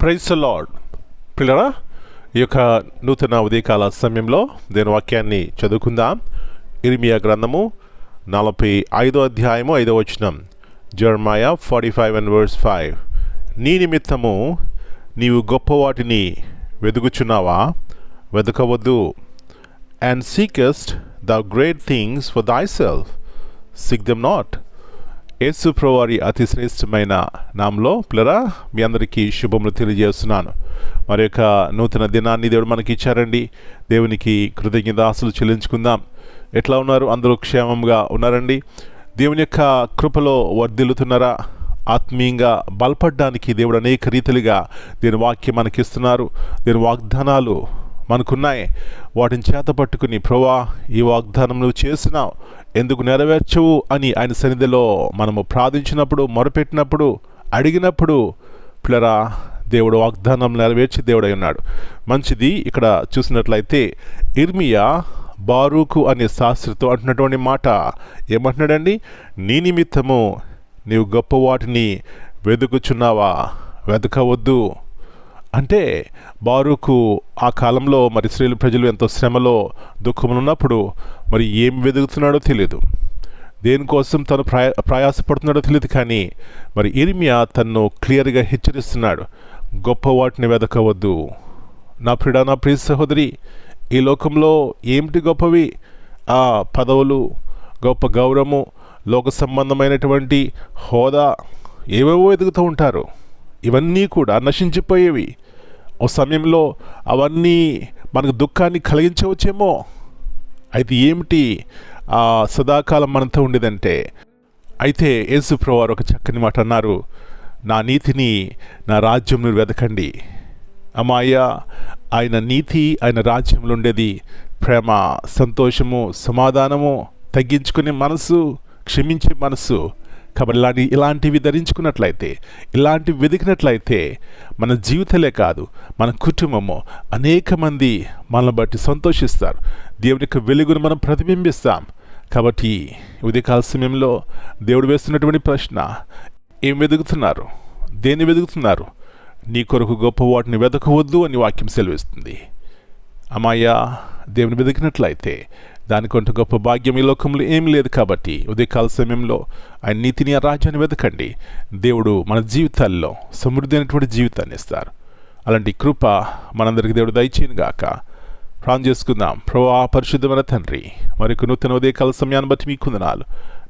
Praise lord పిల్లరా ఈ యొక్క నూతన ఉదయకాల సమయంలో దేని వాక్యాన్ని చదువుకుందాం. ఇరిమియా గ్రంథము నలభై ఐదో అధ్యాయము ఐదో వచనం. Jeremiah forty five and verse five నీ నిమిత్తము నీవు గొప్ప వాటిని వెతుకుచున్నావా వెతకవద్దు and seekest the great things for thyself seek them not యేసుప్రవారి అతి శ్రేష్టమైన నాంలో పిల్లరా మీ అందరికీ శుభములు తెలియజేస్తున్నాను. మరి యొక్క నూతన దినాన్ని దేవుడు మనకి ఇచ్చారండి దేవునికి కృతజ్ఞతాసులు చెల్లించుకుందాం. ఎట్లా ఉన్నారు? అందరూ క్షేమంగా ఉన్నారండి? దేవుని యొక్క కృపలో వర్ధిల్లుతున్నారా? ఆత్మీయంగా బలపడడానికి దేవుడు అనేక రీతిలుగా దీని వాక్యం మనకిస్తున్నారు. దీని వాగ్దానాలు మనకున్నాయి. వాటిని చేత పట్టుకుని ప్రభా ఈ వాగ్దానం నువ్వు చేసినావు. ఎందుకు నెరవేర్చవు అని ఆయన సన్నిధిలో మనము ప్రార్థించినప్పుడు మొరపెట్టినప్పుడు అడిగినప్పుడు పిల్లరా దేవుడు వాగ్దానం నెరవేర్చి దేవుడై ఉన్నాడు. మంచిది ఇక్కడ చూసినట్లయితే ఇర్మియా బారూకు అనే శాస్త్రితో అంటున్నటువంటి మాట. ఏమంటున్నాడండి? నీ నిమిత్తము నీవు గొప్ప వాటిని వెతుకుచున్నావా వెతకవద్దు అంటే బారుకు ఆ కాలంలో మరి స్త్రీలు ప్రజలు ఎంతో శ్రమలో దుఃఖమునున్నప్పుడు మరి ఏం వెదుగుతున్నాడో తెలియదు దేనికోసం తను ప్రయా ప్రయాసపడుతున్నాడో తెలియదు కానీ మరి ఇరిమియా తన్ను క్లియర్గా హెచ్చరిస్తున్నాడు. గొప్ప వాటిని వెదకవద్దు. నా ప్రిడా నా ప్రియ సహోదరి ఈ లోకంలో ఏమిటి గొప్పవి? ఆ పదవులు గొప్ప గౌరవము లోక సంబంధమైనటువంటి హోదా ఏవేవో ఎదుగుతూ ఉంటారు. ఇవన్నీ కూడా నశించిపోయేవి. ఓ సమయంలో అవన్నీ మనకు దుఃఖాన్ని కలిగించవచ్చేమో? అయితే ఏమిటి ఆ సదాకాలం మనతో ఉండేదంటే? అయితే యేసుప్రభు వారు ఒక చక్కని మాట అన్నారు నా నీతిని నా రాజ్యం వెతకండి అమ్మాయ ఆయన నీతి ఆయన రాజ్యంలో ఉండేది ప్రేమ సంతోషము సమాధానము తగ్గించుకునే మనసు క్షమించే మనసు కబర్లాని ఇలాంటివి ధరించుకున్నట్లయితే ఇలాంటివి వెతికినట్లయితే మన జీవితలే కాదు మన కుటుంబము అనేక మంది మనల్ని బట్టి సంతోషిస్తారు. దేవుని యొక్క వెలుగును మనం ప్రతిబింబిస్తాం. కాబట్టి ఉదయకాల సమయంలో దేవుడు వేస్తున్నటువంటి ప్రశ్న ఏం వెతుకుతున్నారు దేన్ని వెతుకుతున్నారు నీ కొరకు గొప్ప వాటిని వెతకవద్దు అని వాక్యం సెలవిస్తుంది. అమ్మాయ్యా దేవుని వెతికినట్లయితే దానికంటే గొప్ప భాగ్యం ఈ లోకంలో ఏం లేదు కాబట్టి ఉదయకాల సమయంలో ఆయన నీతిని ఆ రాజ్యాన్ని వెతకండి. దేవుడు మన జీవితాల్లో సమృద్ధి అయినటువంటి జీవితాన్ని ఇస్తారు. అలాంటి కృప మనందరికీ దేవుడు దయచేయను గాక. ప్రాణం చేసుకుందాం. ప్రభా పరిశుద్ధమైన తండ్రి మరొక నూతన ఉదయకాల సమయాన్ని బట్టి మీ కుందనాలు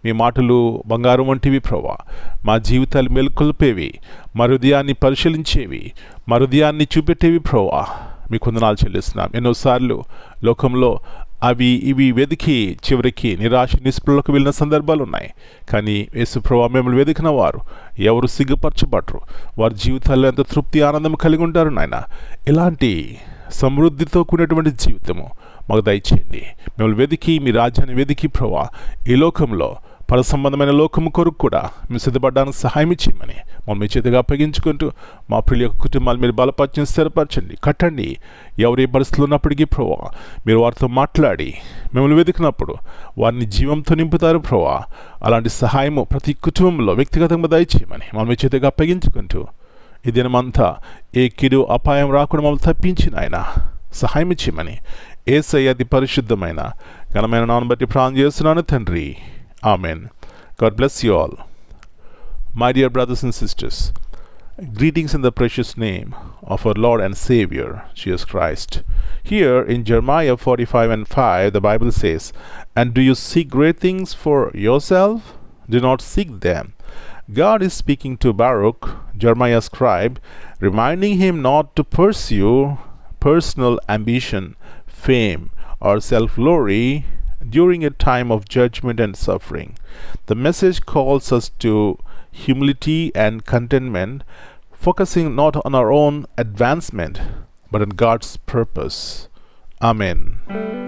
మీ మాటలు బంగారం వంటివి ప్రభా. మా జీవితాలు మెలుకొల్పేవి మరుదయాన్ని పరిశీలించేవి మరుదయాన్ని చూపెట్టేవి ప్రభా. మీ కొందనాలు చెల్లిస్తున్నాం. ఎన్నోసార్లు లోకంలో అవి ఇవి వెతికి చివరికి నిరాశ నిస్పృహలకు వెళ్ళిన సందర్భాలు ఉన్నాయి. కానీ యేసుప్రభా మిమ్మల్ని వెతికిన వారు ఎవరు సిగ్గుపరచబడరు. వారి జీవితాల్లో ఎంత తృప్తి ఆనందం కలిగి ఉంటారు నాయన? ఇలాంటి సమృద్ధితో కూడినటువంటి జీవితము మాకు దయచేయండి. మిమ్మల్ని వెతికి మీ రాజ్యాన్ని వెతికి ప్రభా. ఈ లోకంలో పర సంబంధమైన లోకము కొరకు కూడా మేము సిద్ధపడడానికి సహాయం ఇచ్చేయమని మమ్మల్ని చేతిగా అప్పగించుకుంటూ మా ప్రియ కుటుంబాలు మీరు బలపరచని స్థిరపరచండి కట్టండి. ఎవరు ఏ పరిస్థితులు ఉన్నప్పటికీ ప్రభా మీరు వారితో మాట్లాడి మిమ్మల్ని వెతికినప్పుడు వారిని జీవంతో నింపుతారు ప్రభా అలాంటి సహాయము ప్రతి కుటుంబంలో వ్యక్తిగతంగా దయచేయమని మమ్మల్ని చేతిగా అప్పగించుకుంటూ ఈ దినమంతా ఏ కిడు అపాయం రాకుండా మమ్మల్ని తప్పించిన ఆయన సహాయం ఇచ్చేయమని. ఏసై అతి పరిశుద్ధమైన ఘనమైన నాన్న బట్టి ప్రాణం చేస్తున్నాను తండ్రి. Amen. God bless you all. My dear brothers and sisters, greetings in the precious name of our Lord and Savior, Jesus Christ. Here in Jeremiah 45 and 5, the Bible says, And do you seek great things for yourself? Do not seek them. God is speaking to Baruch, Jeremiah's scribe, reminding him not to pursue personal ambition, fame, or self glory during a time of judgment and suffering. The message calls us to humility and contentment, focusing not on our own advancement but on God's purpose. Amen.